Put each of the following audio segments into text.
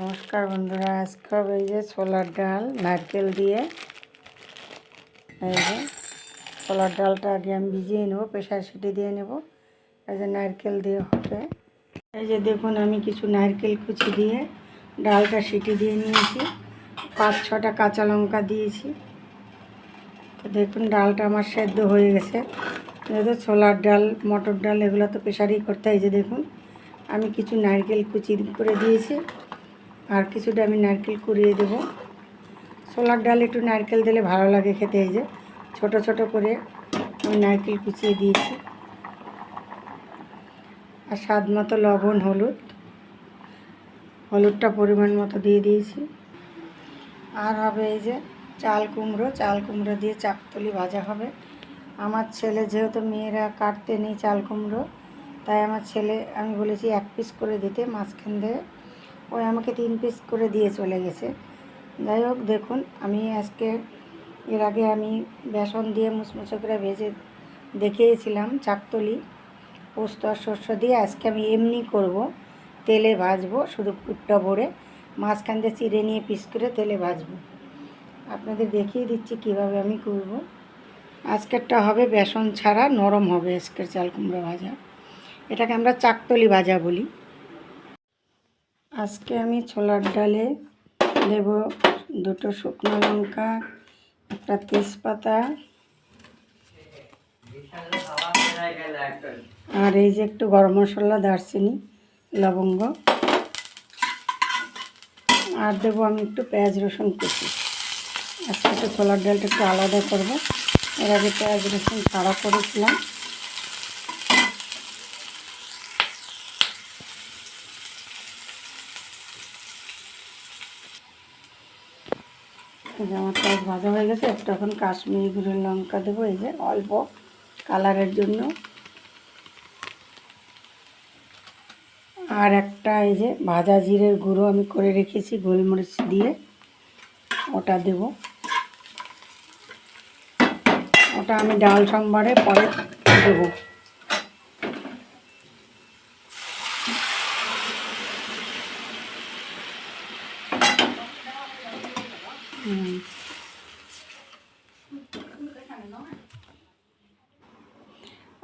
নমস্কার বন্ধুরা আজকে হবে এই যে ছোলার ডাল, নারকেল দিয়ে। এই যে ছোলার ডালটা আগে আমি ভিজিয়ে নেব প্রেশার সিটি দিয়ে নেব। এই যে নারকেল দিয়ে হবে। এই যে দেখুন, আমি কিছু নারকেল কুচি দিয়ে ডালটা সিটি দিয়ে নিয়েছি। পাঁচ ছটা কাঁচা লঙ্কা দিয়েছি। তো দেখুন, ডালটা আমার সেদ্ধ হয়ে গেছে। যেহেতু ছোলার ডাল, মটর ডাল, এগুলো তো প্রেশারই করতে হয় যে দেখুন, আমি কিছু নারকেল কুচি করে দিয়েছি। আর কিছুটা আমি নারকেল কুড়িয়ে দেব। ছোলার ডাল একটু নারকেল দিলে ভালো লাগে খেতে, এই যে ছোট ছোট করে আমি নারকেল কুচিয়ে দিয়েছি। আর স্বাদ মতো লবণ, হলুদ, হলুদটা পরিমাণ মতো দিয়ে দিয়েছি। আর হবে এই যে চাল কুমড়ো চাল কুমড়ো দিয়ে চাকতলি ভাজা হবে। আমার ছেলে যেহেতু মেয়েরা কাটতে নেই চাল কুমড়ো, তাই আমার ছেলে, আমি বলেছি এক পিস করে দিতে মাঝখান দিয়ে। ওই আমাকে তিন পিস করে দিয়ে চলে গেছে। যাই হোক, দেখুন, আমি আজকে এর আগে আমি বেসন দিয়ে মুচমুচে করে ভেজে দেখিয়েছিলাম চাকতলি, পোস্ত আর শস্য দিয়ে। আজকে আমি এমনি করব, তেলে ভাজবো, শুধু পুটটা ভরে মাঝখান দিয়ে চিড়ে নিয়ে পিস করে তেলে ভাজবো। আপনাদের দেখিয়ে দিচ্ছি কীভাবে আমি করব। আজকেরটা হবে বেসন ছাড়া, নরম হবে আজকের চাল কুমড়ো ভাজা। এটাকে আমরা চাকতলি ভাজা বলি। আজকে আমি ছোলার ডালে দেব দুটো শুকনো লঙ্কা, একটা তেজপাতা আর এই যে একটু গরম মশলা, দারচিনি, লবঙ্গ। আর দেবো আমি একটু পেঁয়াজ রসুন কুচি। আজকে একটু ছোলার ডালটা একটু আলাদা করব। এর আগে পেঁয়াজ রসুন ছাড়া করেছিলাম। এই যে আমার ভাজা হয়ে গেছে, একটু এখন কাশ্মীরি গুঁড়োর লঙ্কা দেবো, এই যে অল্প কালারের জন্য। আর একটা এই যে ভাজা জিরের গুঁড়ো আমি করে রেখেছি, গোলমরিচ দিয়ে। ওটা দেব। ওটা আমি ডাল সম্বারে পরে দেবো।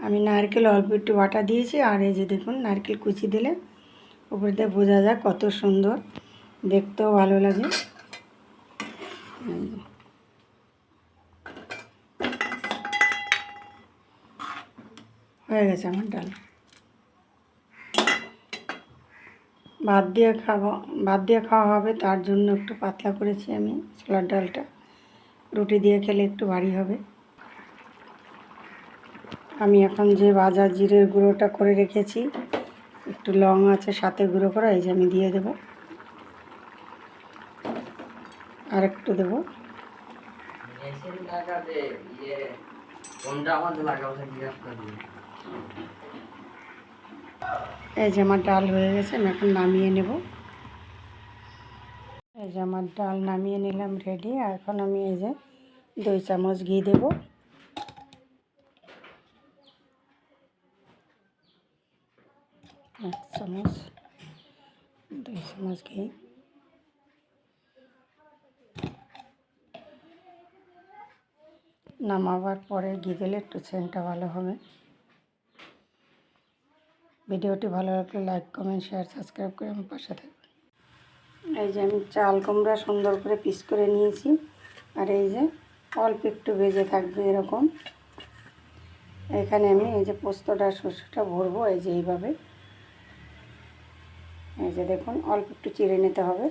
আমি নারকেল অল্প একটু বাটা দিয়েছি, আর এই যে দেখুন নারকেল কুচি দিলে উপর দিয়ে বোঝা যায় কত সুন্দর, দেখতেও ভালো লাগে। হয়ে গেছে আমার ডাল। ভাত দিয়ে খাব ভাত দিয়ে খাওয়া হবে, তার জন্য একটু পাতলা করেছি আমি ছোলার ডালটা। রুটি দিয়ে খেলে একটু ভারী হবে। আমি এখন যে বাজার জিরের গুঁড়োটা করে রেখেছি, একটু লং আছে, সাথে গুঁড়ো করা, এই যে আমি দিয়ে দেব। আর একটু দেবো। ইয়ে কোনটা আমাদের লাগাবো জিজ্ঞাসা এই যে আমার ডাল হয়ে গেছে, আমি এখন নামিয়ে নেব। এই যে আমার ডাল নামিয়ে নিলাম রেডি আর এখন আমি এই যে দুই চামচ ঘি দেব। এক চামচ, দুই চামচ ঘি। নামাবার পরে ঘি দিলে একটু সেন্টটা ভালো হবে। ভিডিওটি ভালো লাগলে লাইক, কমেন্ট, শেয়ার, সাবস্ক্রাইব করে আমার পাশে থাকবেন। এই যে আমি চাল কুমড়া সুন্দর করে পিস করে নিয়েছি। আর এই যে অল্প একটু ভেজে থাকবে এরকম। এখানে আমি এই যে পোস্তটা শস্যটা ভরবো এই যে এইভাবে। এই যে দেখুন, অল্প একটু চিড়ে নিতে হবে।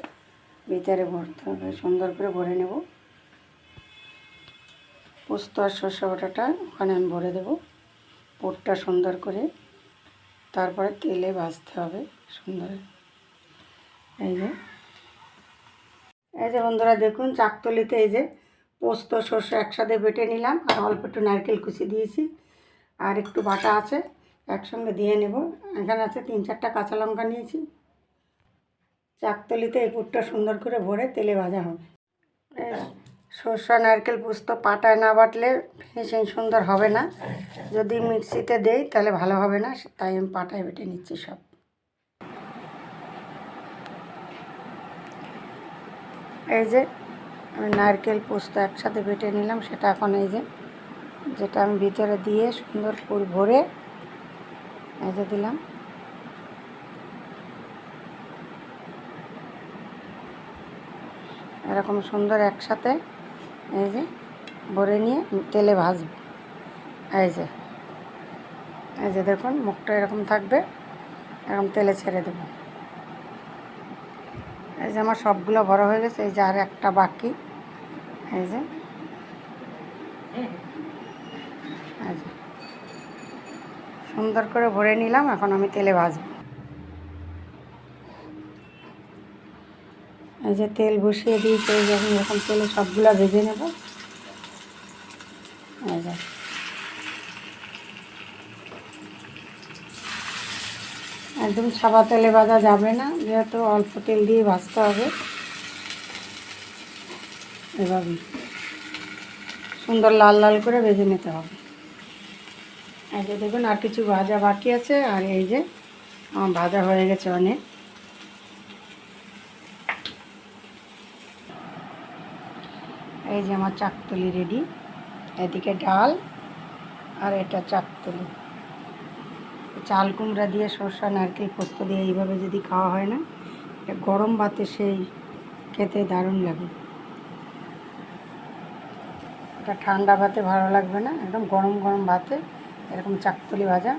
ভিতরে ভরতে হবে, সুন্দর করে ভরে নেব। পোস্ত আর শস্য বাটাটা ওখানে আমি ভরে দেবো। পোটটা সুন্দর করে। তারপরে তেলে ভাজতে হবে সুন্দর এই যে। এই যে বন্ধুরা, দেখুন চাকতলিতে এই যে পোস্ত শস্য একসাথে বেটে নিলাম আর অল্প একটু নারকেল কুচি দিয়েছি আর একটু বাটা আছে, একসঙ্গে দিয়ে নেব। এখানে আছে তিন চারটা কাঁচা লঙ্কা নিয়েছি। চাকতলিতে এই পুরটা সুন্দর করে ভরে তেলে ভাজা হবে। সর্ষে, নারকেল পোস্ত পাটায় না বাটলে ফিনিশিং সুন্দর হবে না। যদি মিক্সিতে দেই তাহলে ভালো হবে না, তাই আমি পাটায় বেটে নিচ্ছি সব। এই যে আমি নারকেল পোস্ত একসাথে বেটে নিলাম, সেটা এখন এই যে, যেটা আমি ভিতরে দিয়ে সুন্দর করে ভরে যে দিলাম। এরকম সুন্দর একসাথে এই যে, ভরে নিয়ে তেলে ভাজবো। এই যে এই যে দেখুন, মুখটা এরকম থাকবে, এরকম তেলে ছেড়ে দেবো। এই যে আমার সবগুলো বড় হয়ে গেছে, এই যে আর একটা বাকি। এই যে, সুন্দর করে ভরে নিলাম, এখন আমি তেলে ভাজবো। এই যে তেল বসিয়ে দিয়েছি, এই যে আমি এরকম তেলে সবগুলো ভেজে নেব। একদম সাদা তেলে ভাজা যাবে না, যেহেতু অল্প তেল দিয়ে ভাজতে হবে। এভাবে সুন্দর লাল লাল করে ভেজে নিতে হবে। এই যে দেখুন আর কিছু ভাজা বাকি আছে, আর এই যে আমার ভাজা হয়ে গেছে অনেক। এই যে আমার চাকতলি রেডি এদিকে ডাল আর এটা চাকতলি। চাল কুমড়া দিয়ে সরষা, নারকেল পোস্ত দিয়ে এইভাবে যদি খাওয়া হয় না, এটা গরম ভাতে সেই খেতে দারুণ লাগে। এটা ঠান্ডা ভাতে ভালো লাগবে না, একদম গরম গরম ভাতে, এরকম চাকতলি ভাজা।